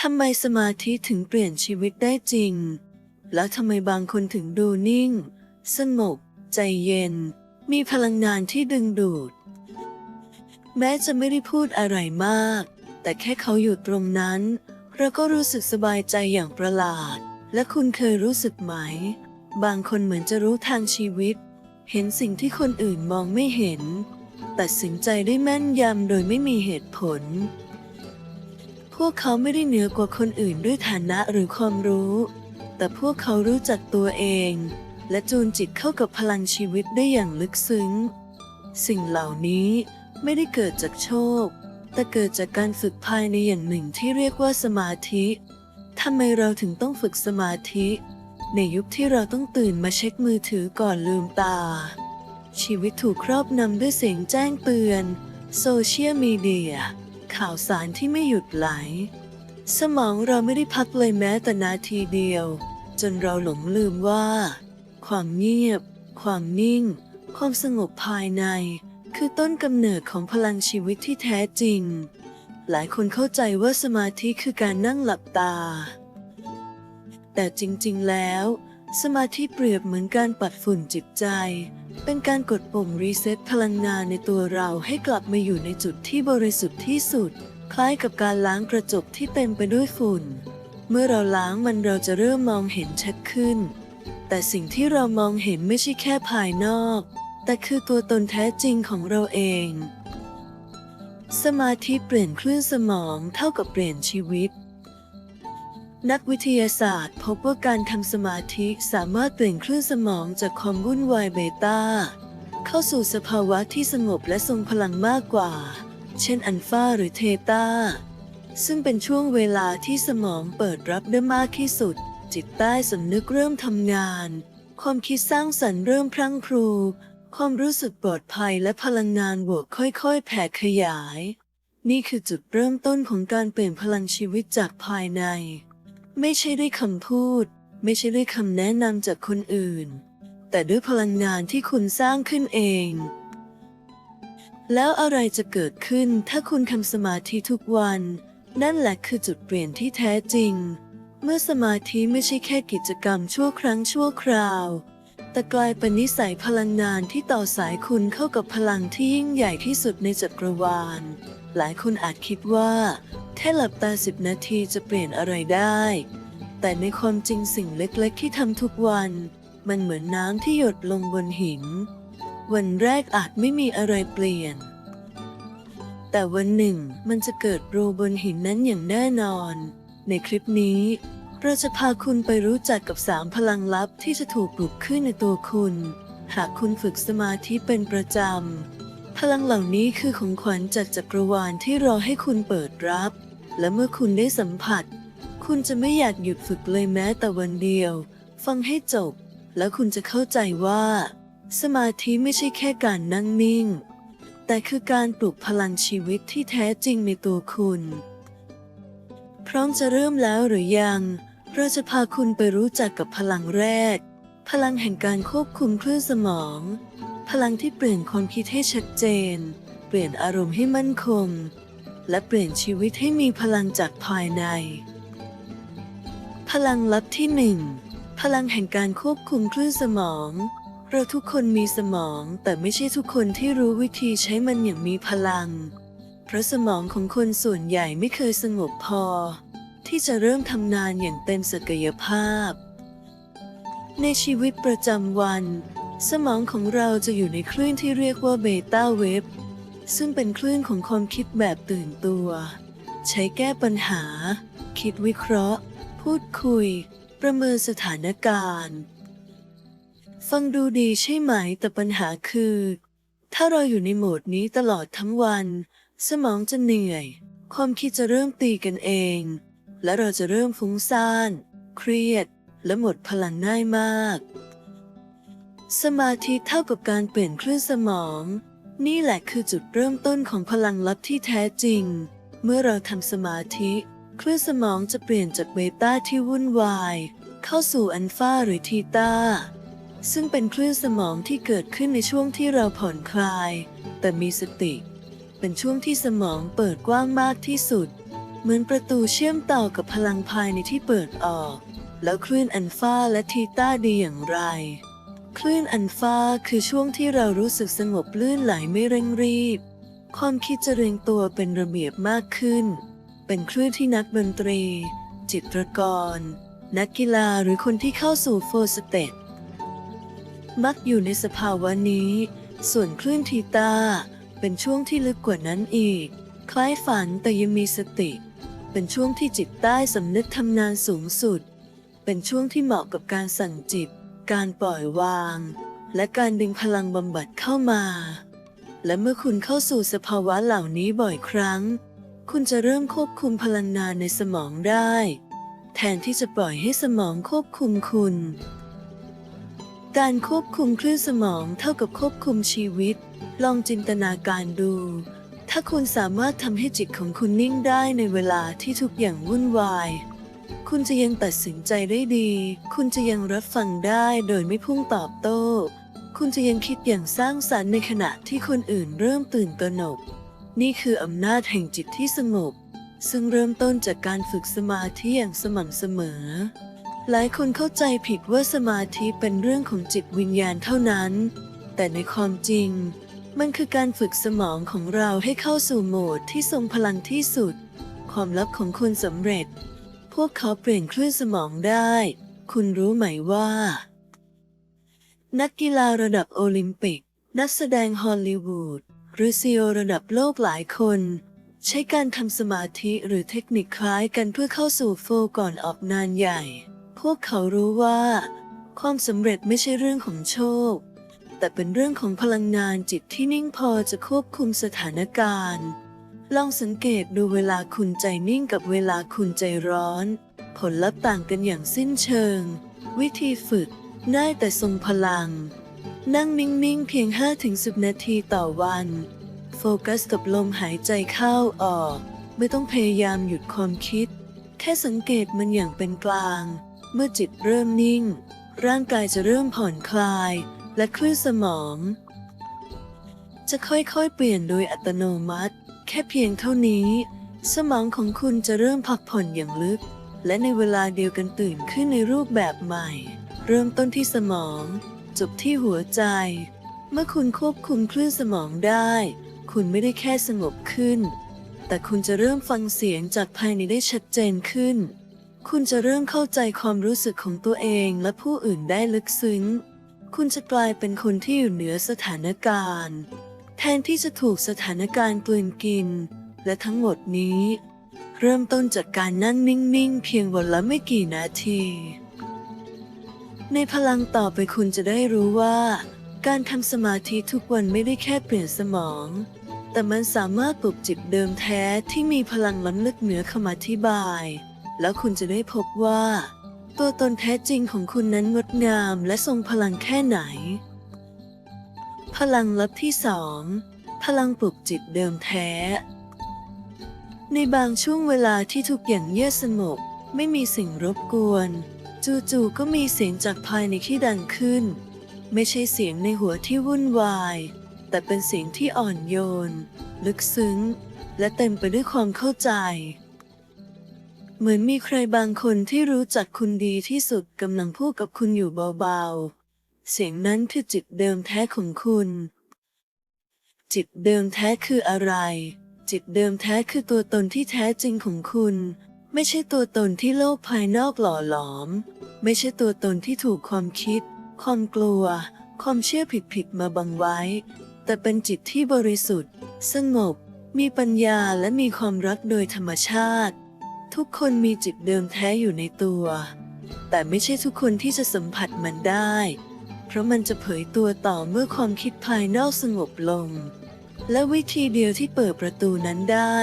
ทำไมสมาธิถึงเปลี่ยนชีวิตได้จริง แล้วทำไมบางคนถึงดูนิ่ง สงบ ใจเย็น มีพลังงานที่ดึงดูด แม้จะไม่ได้พูดอะไรมาก แต่แค่เขาอยู่ตรงนั้น เราก็รู้สึกสบายใจอย่างประหลาด และคุณเคยรู้สึกไหม บางคนเหมือนจะรู้ทางชีวิต เห็นสิ่งที่คนอื่นมองไม่เห็น ตัดสินใจได้แม่นยำโดยไม่มีเหตุผล พวกเขาไม่ได้เหนือกว่าคนอื่นด้วยฐานะหรือความรู้ แต่พวกเขารู้จักตัวเอง และจูนจิตเข้ากับพลังชีวิตได้อย่างลึกซึ้ง สิ่งเหล่านี้ไม่ได้เกิดจากโชค แต่เกิดจากการฝึกภายในอย่างหนึ่งที่เรียกว่าสมาธิทำไมเราถึงต้องฝึกสมาธิ ในยุคที่เราต้องตื่นมาเช็คมือถือก่อนลืมตา ชีวิตถูกครอบนำด้วยเสียงแจ้งเตือน โซเชียลมีเดีย ข่าวสารที่ไม่หยุดไหล สมองเราไม่ได้พักเลยแม้แต่นาทีเดียว จนเราหลงลืมว่า ความเงียบ ความนิ่ง ความสงบภายใน คือต้นกำเนิดของพลังชีวิตที่แท้จริง หลายคนเข้าใจว่าสมาธิคือการนั่งหลับตา แต่จริงๆแล้ว สมาธิเปรียบเหมือนการปัดฝุ่นจิตใจ เป็นการกดปุ่มรีเซ็ตพลังงานในตัวเราให้กลับมาอยู่ในจุดที่บริสุทธิ์ที่สุด คล้ายกับการล้างกระจกที่เต็มไปด้วยฝุ่น เมื่อเราล้างมันเราจะเริ่มมองเห็นชัดขึ้น แต่สิ่งที่เรามองเห็นไม่ใช่แค่ภายนอก แต่คือตัวตนแท้จริงของเราเอง สมาธิเปลี่ยนคลื่นสมองเท่ากับเปลี่ยนชีวิต นักวิทยาศาสตร์ พบว่าการทำสมาธิสามารถเปลี่ยนคลื่นสมองจากความวุ่นวายเบต้า เข้าสู่สภาวะที่สงบและทรงพลังมากกว่า เช่นอัลฟาหรือเทตาซึ่งเป็นช่วงเวลาที่สมองเปิดรับได้มากที่สุด จิตใต้สำนึกเริ่มทำงาน ความคิดสร้างสรรค์เริ่มพรั่งพรู ความรู้สึกปลอดภัยและพลังงานบวกค่อยๆ แผ่ขยาย นี่คือจุดเริ่มต้นของการเปลี่ยนพลังชีวิตจากภายใน ไม่ใช่ด้วยคำพูด ไม่ใช่ด้วยคำแนะนำจากคนอื่น แต่ด้วยพลังงานที่คุณสร้างขึ้นเอง แล้วอะไรจะเกิดขึ้นถ้าคุณทำสมาธิทุกวัน นั่นแหละคือจุดเปลี่ยนที่แท้จริง เมื่อสมาธิไม่ใช่แค่กิจกรรมชั่วครั้งชั่วคราว แต่กลายเป็นนิสัยพลังงานที่ต่อสายคุณเข้ากับพลังที่ยิ่งใหญ่ที่สุดในจักรวาล หลายคนอาจคิดว่าแค่หลับตาสิบนาทีจะเปลี่ยนอะไรได้ แต่ในความจริงสิ่งเล็กๆ ที่ทำทุกวัน มันเหมือนน้ำที่หยดลงบนหิน วันแรกอาจไม่มีอะไรเปลี่ยน แต่วันหนึ่งมันจะเกิดรูบนหินนั้นอย่างแน่นอน ในคลิปนี้เราจะพาคุณไปรู้จักกับสามพลังลับที่จะถูกปลุกขึ้นในตัวคุณ หากคุณฝึกสมาธิเป็นประจำ พลังเหล่านี้คือของขวัญจากจักรวาลที่รอให้คุณเปิดรับ และเมื่อคุณได้สัมผัส คุณจะไม่อยากหยุดฝึกเลยแม้แต่วันเดียว ฟังให้จบ แล้วคุณจะเข้าใจว่า สมาธิไม่ใช่แค่การนั่งนิ่ง แต่คือการปลุกพลังชีวิตที่แท้จริงในตัวคุณ พร้อมจะเริ่มแล้วหรือยัง เราจะพาคุณไปรู้จักกับพลังแรก พลังแห่งการควบคุมคลื่นสมอง พลังที่เปลี่ยนความคิดให้ชัดเจน เปลี่ยนอารมณ์ให้มั่นคง และเปลี่ยนชีวิตให้มีพลังจากภายใน พลังลับที่หนึ่งพลังแห่งการควบคุมคลื่นสมอง เราทุกคนมีสมองแต่ไม่ใช่ทุกคนที่รู้วิธีใช้มันอย่างมีพลัง เพราะสมองของคนส่วนใหญ่ไม่เคยสงบพอ ที่จะเริ่มทำงานอย่างเต็มศักยภาพ ในชีวิตประจำวัน สมองของเราจะอยู่ในคลื่นที่เรียกว่าเบต้าเวฟซึ่งเป็นคลื่นของความคิดแบบตื่นตัว ใช้แก้ปัญหา คิดวิเคราะห์ พูดคุย ประเมินสถานการณ์ ฟังดูดีใช่ไหมแต่ปัญหาคือ ถ้าเราอยู่ในโหมดนี้ตลอดทั้งวัน สมองจะเหนื่อย ความคิดจะเริ่มตีกันเอง และเราจะเริ่มฟุ้งซ่าน เครียด และหมดพลังง่ายมาก สมาธิเท่ากับการเปลี่ยนคลื่นสมอง นี่แหละคือจุดเริ่มต้นของพลังลับที่แท้จริง เมื่อเราทำสมาธิ คลื่นสมองจะเปลี่ยนจากเบต้าที่วุ่นวาย เข้าสู่อัลฟาหรือทีตาซึ่งเป็นคลื่นสมองที่เกิดขึ้นในช่วงที่เราผ่อนคลาย แต่มีสติ เป็นช่วงที่สมองเปิดกว้างมากที่สุด เหมือนประตูเชื่อมต่อกับพลังภายในที่เปิดออก แล้วคลื่นอัลฟาและทีตาดีอย่างไร คลื่นอัลฟาคือช่วงที่เรารู้สึกสงบลื่นไหลไม่เร่งรีบ ความคิดจะเรียงตัวเป็นระเบียบมากขึ้น เป็นคลื่นที่นักดนตรี จิตรกร นักกีฬาหรือคนที่เข้าสู่โฟร์สเตตมักอยู่ในสภาวะนี้ ส่วนคลื่นทีตา เป็นช่วงที่ลึกกว่านั้นอีก คล้ายฝันแต่ยังมีสติ เป็นช่วงที่จิตใต้สำนึกทำงานสูงสุด เป็นช่วงที่เหมาะกับการสั่งจิต การปล่อยวาง และการดึงพลังบำบัดเข้ามา และเมื่อคุณเข้าสู่สภาวะเหล่านี้บ่อยครั้ง คุณจะเริ่มควบคุมพลังงานในสมองได้ แทนที่จะปล่อยให้สมองควบคุมคุณ การควบคุมคลื่นสมองเท่ากับควบคุมชีวิต ลองจินตนาการดู ถ้าคุณสามารถทำให้จิตของคุณนิ่งได้ในเวลาที่ทุกอย่างวุ่นวาย คุณจะยังตัดสินใจได้ดี คุณจะยังรับฟังได้โดยไม่พุ่งตอบโต้ คุณจะยังคิดอย่างสร้างสรรค์ในขณะที่คนอื่นเริ่มตื่นตระหนก นี่คืออำนาจแห่งจิตที่สงบ ซึ่งเริ่มต้นจากการฝึกสมาธิอย่างสม่ำเสมอ หลายคนเข้าใจผิดว่าสมาธิเป็นเรื่องของจิตวิญญาณเท่านั้น แต่ในความจริง มันคือการฝึกสมองของเราให้เข้าสู่โหมดที่ทรงพลังที่สุด ความลับของคนสำเร็จ วกเขาเปลี่ยนคลื่นสมองได้ คุณรู้ไหมว่า นักกีฬาระดับโอลิมปิก นักแสดงฮอลลีวูดหรือซีโอระดับโลกหลายคน ใช้การทำสมาธิหรือเทคนิคคล้ายกันเพื่อเข้าสู่โฟก่อนออกงานใหญ่ พวกเขารู้ว่า ความสำเร็จไม่ใช่เรื่องของโชค แต่เป็นเรื่องของพลังงานจิตที่นิ่งพอจะควบคุมสถานการณ์ ลองสังเกตดูเวลาคุณใจนิ่งกับเวลาคุณใจร้อน ผลลัพธ์ต่างกันอย่างสิ้นเชิง วิธีฝึกง่ายแต่ทรงพลัง นั่งนิ่งๆเพียง 5-10 นาทีต่อวัน โฟกัสกับลมหายใจเข้าออก ไม่ต้องพยายามหยุดความคิด แค่สังเกตมันอย่างเป็นกลาง เมื่อจิตเริ่มนิ่ง ร่างกายจะเริ่มผ่อนคลาย และคลื่นสมอง จะค่อยๆ เปลี่ยนโดยอัตโนมัติ แค่เพียงเท่านี้ สมองของคุณจะเริ่มพักผ่อนอย่างลึก และในเวลาเดียวกันตื่นขึ้นในรูปแบบใหม่ เริ่มต้นที่สมอง จบที่หัวใจ เมื่อคุณควบคุมคลื่นสมองได้ คุณไม่ได้แค่สงบขึ้น แต่คุณจะเริ่มฟังเสียงจากภายในได้ชัดเจนขึ้น คุณจะเริ่มเข้าใจความรู้สึกของตัวเองและผู้อื่นได้ลึกซึ้ง คุณจะกลายเป็นคนที่อยู่เหนือสถานการณ์ แทนที่จะถูกสถานการณ์กลืนกิน และทั้งหมดนี้ เริ่มต้นจากการนั่งนิ่งๆ เพียงวันละไม่กี่นาที ในพลังต่อไปคุณจะได้รู้ว่า การทำสมาธิทุกวันไม่ได้แค่เปลี่ยนสมอง แต่มันสามารถปลุกจิตเดิมแท้ที่มีพลังล้ำลึกเหนือคำอธิบาย แล้วคุณจะได้พบว่า ตัวตนแท้จริงของคุณนั้นงดงามและทรงพลังแค่ไหน พลังลับที่สองพลังปลุกจิตเดิมแท้ ในบางช่วงเวลาที่ทุกอย่างเงียบสงบไม่มีสิ่งรบกวน จู่ๆก็มีเสียงจากภายในที่ดังขึ้น ไม่ใช่เสียงในหัวที่วุ่นวาย แต่เป็นเสียงที่อ่อนโยน ลึกซึ้ง และเต็มไปด้วยความเข้าใจ เหมือนมีใครบางคนที่รู้จักคุณดีที่สุดกำลังพูดกับคุณอยู่เบาๆ เสียงนั้นคือจิตเดิมแท้ของคุณ จิตเดิมแท้คืออะไร จิตเดิมแท้คือตัวตนที่แท้จริงของคุณ ไม่ใช่ตัวตนที่โลกภายนอกหล่อหลอม ไม่ใช่ตัวตนที่ถูกความคิด ความกลัว ความเชื่อผิดๆมาบังไว้ แต่เป็นจิตที่บริสุทธิ์ สงบ มีปัญญาและมีความรักโดยธรรมชาติ ทุกคนมีจิตเดิมแท้อยู่ในตัว แต่ไม่ใช่ทุกคนที่จะสัมผัสมันได้ เพราะมันจะเผยตัวต่อเมื่อความคิดภายนอกสงบลง และวิธีเดียวที่เปิดประตูนั้นได้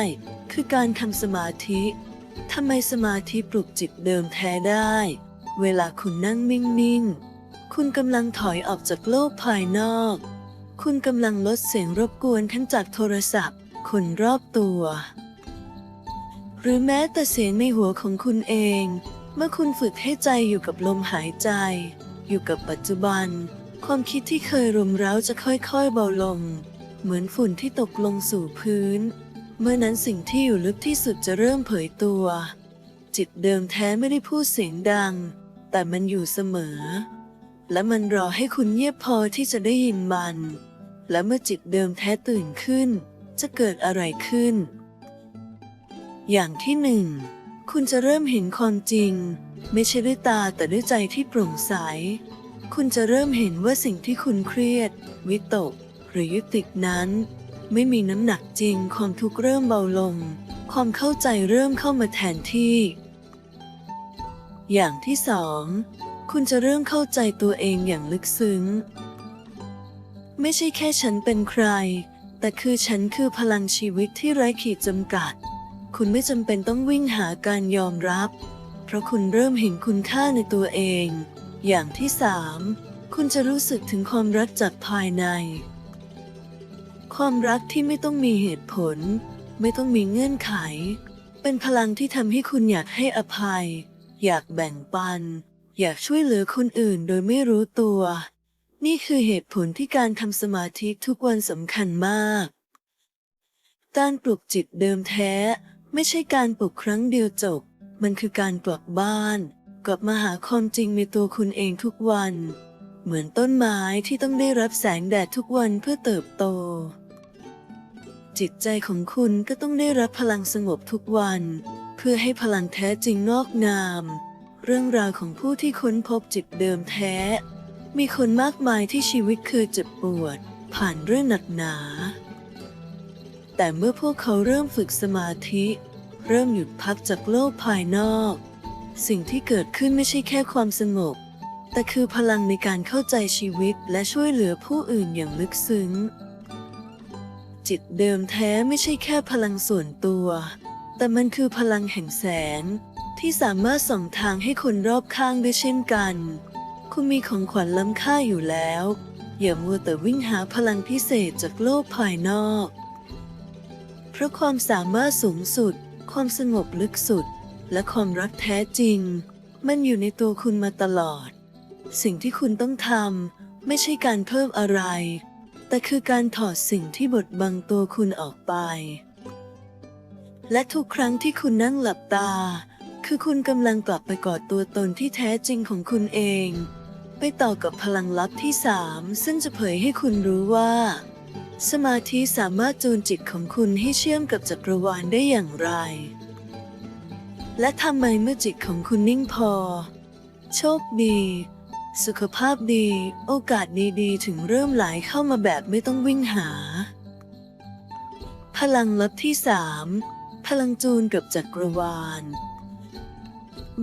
คือการทำสมาธิทำไมสมาธิปลุกจิตเดิมแท้ได้ เวลาคุณนั่งนิ่งๆ คุณกำลังถอยออกจากโลกภายนอก คุณกำลังลดเสียงรบกวนทั้งจากโทรศัพท์ คนรอบตัว หรือแม้แต่เสียงในหัวของคุณเอง เมื่อคุณฝึกให้ใจอยู่กับลมหายใจ อยู่กับปัจจุบัน ความคิดที่เคยรุมเร้าจะค่อยๆเบาลง เหมือนฝุ่นที่ตกลงสู่พื้น เมื่อนั้นสิ่งที่อยู่ลึกที่สุดจะเริ่มเผยตัว จิตเดิมแท้ไม่ได้พูดเสียงดัง แต่มันอยู่เสมอ และมันรอให้คุณเงียบพอที่จะได้ยินมัน และเมื่อจิตเดิมแท้ตื่นขึ้น จะเกิดอะไรขึ้น อย่างที่หนึ่ง คุณจะเริ่มเห็นความจริง ไม่ใช่ด้วยตาแต่ด้วยใจที่โปร่งใส คุณจะเริ่มเห็นว่าสิ่งที่คุณเครียด วิตก หรือยึดติดนั้น ไม่มีน้ำหนักจริง ความทุกข์เริ่มเบาลง ความเข้าใจเริ่มเข้ามาแทนที่ อย่างที่สองคุณจะเริ่มเข้าใจตัวเองอย่างลึกซึ้ง ไม่ใช่แค่ฉันเป็นใคร แต่คือฉันคือพลังชีวิตที่ไร้ขีดจำกัด คุณไม่จำเป็นต้องวิ่งหาการยอมรับ เพราะคุณเริ่มเห็นคุณค่าในตัวเอง อย่างที่สามคุณจะรู้สึกถึงความรักจากภายใน ความรักที่ไม่ต้องมีเหตุผล ไม่ต้องมีเงื่อนไข เป็นพลังที่ทำให้คุณอยากให้อภัย อยากแบ่งปัน อยากช่วยเหลือคนอื่นโดยไม่รู้ตัว นี่คือเหตุผลที่การทำสมาธิทุกวันสำคัญมาก การปลุกจิตเดิมแท้ ไม่ใช่การปลุกครั้งเดียวจบ มันคือการกลับบ้าน กลับมาหาความจริงในตัวคุณเองทุกวัน เหมือนต้นไม้ที่ต้องได้รับแสงแดดทุกวันเพื่อเติบโต จิตใจของคุณก็ต้องได้รับพลังสงบทุกวัน เพื่อให้พลังแท้จริงงอกงาม เรื่องราวของผู้ที่ค้นพบจิตเดิมแท้ มีคนมากมายที่ชีวิตเคยเจ็บปวด ผ่านเรื่องหนักหนา แต่เมื่อพวกเขาเริ่มฝึกสมาธิ เริ่มหยุดพักจากโลกภายนอก สิ่งที่เกิดขึ้นไม่ใช่แค่ความสงบ แต่คือพลังในการเข้าใจชีวิตและช่วยเหลือผู้อื่นอย่างลึกซึ้ง จิตเดิมแท้ไม่ใช่แค่พลังส่วนตัว แต่มันคือพลังแห่งแสง ที่สามารถส่องทางให้คนรอบข้างได้เช่นกัน คุณมีของขวัญล้ำค่าอยู่แล้ว อย่ามัวแต่วิ่งหาพลังพิเศษจากโลกภายนอก เพราะความสามารถสูงสุด ความสงบลึกสุด และความรักแท้จริง มันอยู่ในตัวคุณมาตลอด สิ่งที่คุณต้องทำไม่ใช่การเพิ่มอะไร แต่คือการถอดสิ่งที่บดบังตัวคุณออกไป และทุกครั้งที่คุณนั่งหลับตา คือคุณกำลังกลับไปกอดตัวตนที่แท้จริงของคุณเอง ไปต่อกับพลังลับที่สามซึ่งจะเผยให้คุณรู้ว่า สมาธิสามารถจูนจิตของคุณให้เชื่อมกับจักรวาลได้อย่างไร และทำไมเมื่อจิตของคุณนิ่งพอ โชคดี สุขภาพดี โอกาสดีๆ ถึงเริ่มไหลเข้ามาแบบไม่ต้องวิ่งหา พลังลบที่สามพลังจูนกับจักรวาล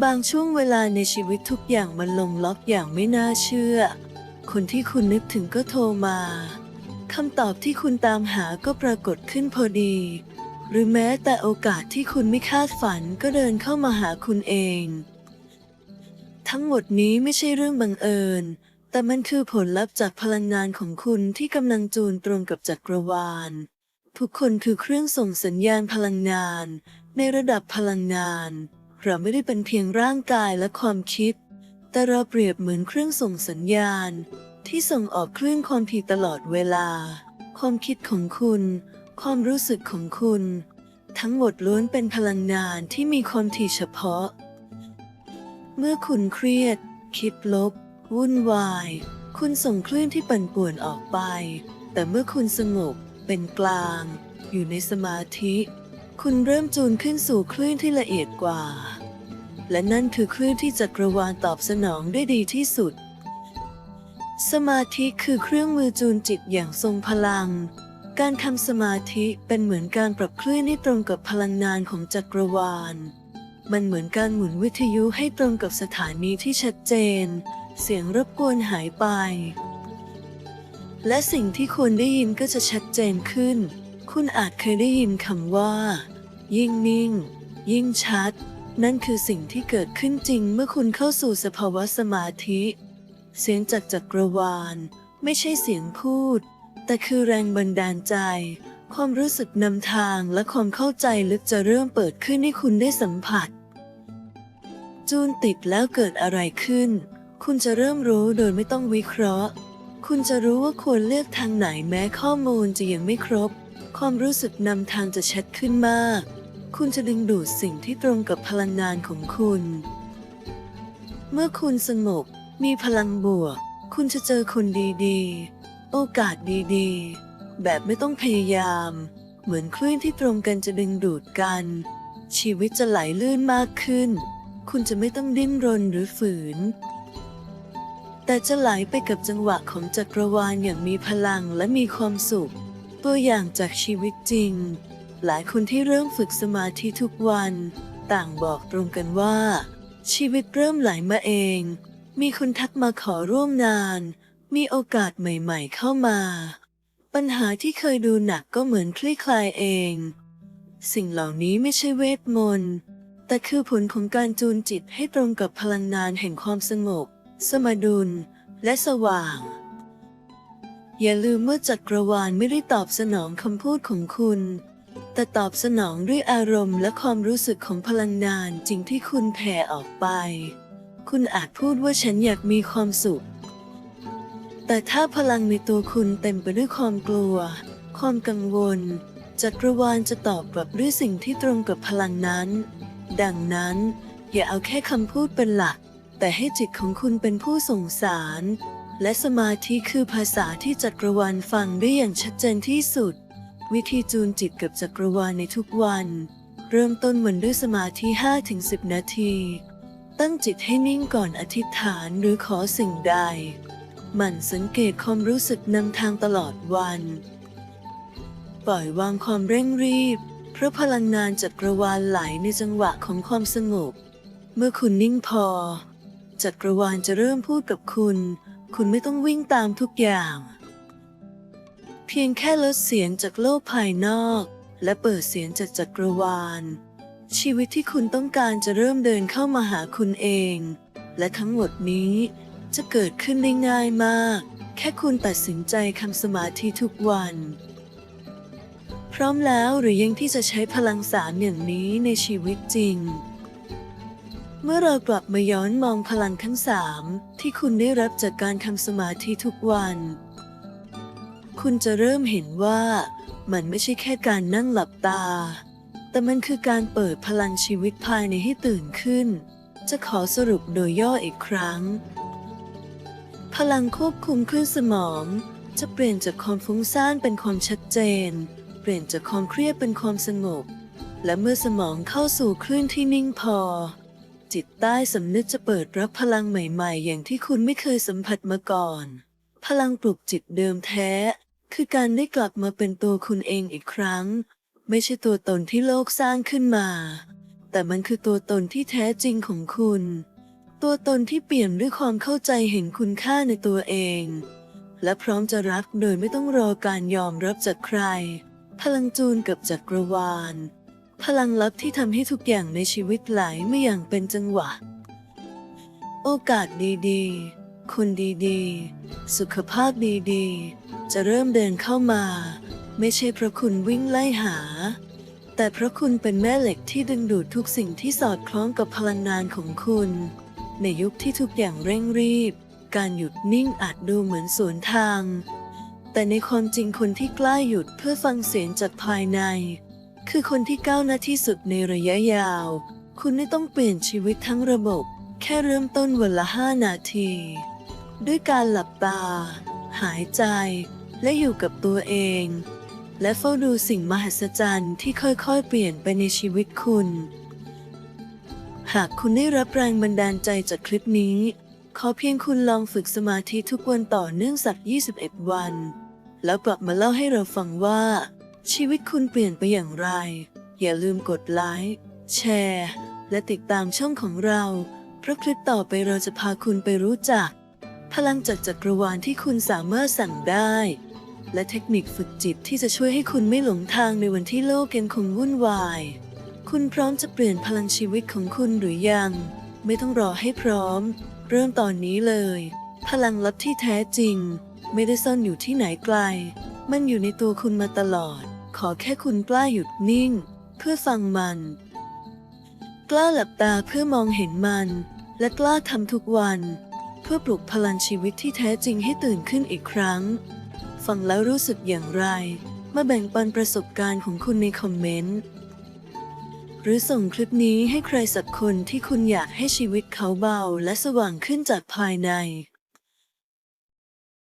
บางช่วงเวลาในชีวิตทุกอย่างมันลงล็อกอย่างไม่น่าเชื่อ คนที่คุณนึกถึงก็โทรมา คำตอบที่คุณตามหาก็ปรากฏขึ้นพอดี หรือแม้แต่โอกาสที่คุณไม่คาดฝันก็เดินเข้ามาหาคุณเอง ทั้งหมดนี้ไม่ใช่เรื่องบังเอิญ แต่มันคือผลลัพธ์จากพลังงานของคุณที่กำลังจูนตรงกับจักรวาล ทุกคนคือเครื่องส่งสัญญาณพลังงาน ในระดับพลังงาน เราไม่ได้เป็นเพียงร่างกายและความคิด แต่เราเปรียบเหมือนเครื่องส่งสัญญาณ ที่ส่งออกคลื่นความถี่ตลอดเวลา ความคิดของคุณ ความรู้สึกของคุณ ทั้งหมดล้วนเป็นพลังงานที่มีความถี่เฉพาะ เมื่อคุณเครียด คิดลบ วุ่นวาย คุณส่งคลื่นที่ปั่นป่วนออกไป แต่เมื่อคุณสงบ เป็นกลาง อยู่ในสมาธิ คุณเริ่มจูนขึ้นสู่คลื่นที่ละเอียดกว่า และนั่นคือคลื่นที่จักรวาลตอบสนองได้ดีที่สุด สมาธิคือเครื่องมือจูนจิตอย่างทรงพลัง การทำสมาธิเป็นเหมือนการปรับคลื่นให้ตรงกับพลังงานของจักรวาล มันเหมือนการหมุนวิทยุให้ตรงกับสถานีที่ชัดเจน เสียงรบกวนหายไป และสิ่งที่คุณได้ยินก็จะชัดเจนขึ้น คุณอาจเคยได้ยินคำว่า ยิ่งนิ่ง ยิ่งชัด นั่นคือสิ่งที่เกิดขึ้นจริงเมื่อคุณเข้าสู่สภาวะสมาธิ เสียงจากจักรวาล ไม่ใช่เสียงพูด แต่คือแรงบันดาลใจ ความรู้สึกนำทางและความเข้าใจลึกจะเริ่มเปิดขึ้นให้คุณได้สัมผัส จูนติดแล้วเกิดอะไรขึ้น คุณจะเริ่มรู้โดยไม่ต้องวิเคราะห์ คุณจะรู้ว่าควรเลือกทางไหนแม้ข้อมูลจะยังไม่ครบ ความรู้สึกนำทางจะชัดขึ้นมาก คุณจะดึงดูดสิ่งที่ตรงกับพลังงานของคุณ เมื่อคุณสงบ มีพลังบวก คุณจะเจอคนดีๆ โอกาสดีๆ แบบไม่ต้องพยายาม เหมือนคลื่นที่ตรงกันจะดึงดูดกัน ชีวิตจะไหลลื่นมากขึ้น คุณจะไม่ต้องดิ้นรนหรือฝืน แต่จะไหลไปกับจังหวะของจักรวาลอย่างมีพลังและมีความสุข ตัวอย่างจากชีวิตจริง หลายคนที่เริ่มฝึกสมาธิทุกวัน ต่างบอกตรงกันว่า ชีวิตเริ่มไหลมาเอง มีคนทักมาขอร่วมงาน มีโอกาสใหม่ๆเข้ามา ปัญหาที่เคยดูหนักก็เหมือนคลี่คลายเอง สิ่งเหล่านี้ไม่ใช่เวทมนต์แต่คือผลของการจูนจิตให้ตรงกับพลังงานแห่งความสงบ สมดุล และสว่าง อย่าลืมว่าจักรวาลไม่ได้ตอบสนองคำพูดของคุณ แต่ตอบสนองด้วยอารมณ์และความรู้สึกของพลังงานจริงที่คุณแผ่ออกไป คุณอาจพูดว่าฉันอยากมีความสุข แต่ถ้าพลังในตัวคุณเต็มไปด้วยความกลัว ความกังวล จักรวาลจะตอบกลับด้วยสิ่งที่ตรงกับพลังนั้น ดังนั้น อย่าเอาแค่คำพูดเป็นหลัก แต่ให้จิตของคุณเป็นผู้ส่งสาร และสมาธิคือภาษาที่จักรวาลฟังได้อย่างชัดเจนที่สุด วิธีจูนจิตกับจักรวาลในทุกวัน เริ่มต้นวันด้วยสมาธิ 5-10 นาที ตั้งจิตให้นิ่งก่อนอธิษฐานหรือขอสิ่งใด หมั่นสังเกตความรู้สึกนำทางตลอดวัน ปล่อยวางความเร่งรีบ เพราะพลังงานจักรวาลไหลในจังหวะของความสงบ เมื่อคุณนิ่งพอ จักรวาลจะเริ่มพูดกับคุณ คุณไม่ต้องวิ่งตามทุกอย่าง เพียงแค่ลดเสียงจากโลกภายนอก และเปิดเสียงจากจักรวาล ชีวิตที่คุณต้องการจะเริ่มเดินเข้ามาหาคุณเอง และทั้งหมดนี้จะเกิดขึ้นได้ง่ายมาก แค่คุณตัดสินใจคำสมาธิทุกวัน พร้อมแล้วหรือยังที่จะใช้พลังสารอย่างนี้ในชีวิตจริง เมื่อเรากลับมาย้อนมองพลังทั้งสามที่คุณได้รับจากการทำสมาธิทุกวัน คุณจะเริ่มเห็นว่ามันไม่ใช่แค่การนั่งหลับตา แต่มันคือการเปิดพลังชีวิตภายในให้ตื่นขึ้น จะขอสรุปโดยย่ออีกครั้ง พลังควบคุมคลื่นสมอง จะเปลี่ยนจากความฟุ้งซ่านเป็นความชัดเจน เปลี่ยนจากความเครียดเป็นความสงบ และเมื่อสมองเข้าสู่คลื่นที่นิ่งพอ จิตใต้สำนึกจะเปิดรับพลังใหม่ๆ อย่างที่คุณไม่เคยสัมผัสมาก่อน พลังปลุกจิตเดิมแท้ คือการได้กลับมาเป็นตัวคุณเองอีกครั้ง ไม่ใช่ตัวตนที่โลกสร้างขึ้นมา แต่มันคือตัวตนที่แท้จริงของคุณ ตัวตนที่เปลี่ยนด้วยความเข้าใจเห็นคุณค่าในตัวเอง และพร้อมจะรักโดยไม่ต้องรอการยอมรับจากใคร พลังจูนกับจักรวาล พลังลับที่ทำให้ทุกอย่างในชีวิตไหลไม่อย่างเป็นจังหวะ โอกาสดีๆ คนดีๆ สุขภาพดีๆ จะเริ่มเดินเข้ามา ไม่ใช่เพราะคุณวิ่งไล่หา แต่เพราะคุณเป็นแม่เหล็กที่ดึงดูดทุกสิ่งที่สอดคล้องกับพลังงานของคุณ ในยุคที่ทุกอย่างเร่งรีบ การหยุดนิ่งอาจดูเหมือนสวนทาง แต่ในความจริงคนที่กล้าหยุดเพื่อฟังเสียงจากภายใน คือคนที่ก้าวหน้าที่สุดในระยะยาว คุณไม่ต้องเปลี่ยนชีวิตทั้งระบบ แค่เริ่มต้นวันละห้านาที ด้วยการหลับตา หายใจและอยู่กับตัวเอง และเฝ้าดูสิ่งมหัศจรรย์ที่ค่อยๆ เปลี่ยนไปในชีวิตคุณ หากคุณได้รับแรงบันดาลใจจากคลิปนี้ ขอเพียงคุณลองฝึกสมาธิทุกวันต่อเนื่องสัก 21 วัน แล้วกลับมาเล่าให้เราฟังว่า ชีวิตคุณเปลี่ยนไปอย่างไร อย่าลืมกดไลค์แชร์ และติดตามช่องของเราเพราะคลิปต่อไปเราจะพาคุณไปรู้จัก พลังจากจักรวาลที่คุณสามารถสั่งได้ และเทคนิคฝึกจิตที่จะช่วยให้คุณไม่หลงทางในวันที่โลกยังคงวุ่นวาย คุณพร้อมจะเปลี่ยนพลังชีวิตของคุณหรือยัง ไม่ต้องรอให้พร้อม เริ่มตอนนี้เลย พลังลับที่แท้จริง ไม่ได้ซ่อนอยู่ที่ไหนไกล มันอยู่ในตัวคุณมาตลอด ขอแค่คุณกล้าหยุดนิ่ง เพื่อฟังมัน กล้าหลับตาเพื่อมองเห็นมัน และกล้าทำทุกวัน เพื่อปลุกพลังชีวิตที่แท้จริงให้ตื่นขึ้นอีกครั้ง ฟังแล้วรู้สึกอย่างไร มาแบ่งปันประสบการณ์ของคุณในคอมเมนต์ หรือส่งคลิปนี้ให้ใครสักคนที่คุณอยากให้ชีวิตเขาเบาและสว่างขึ้นจากภายใน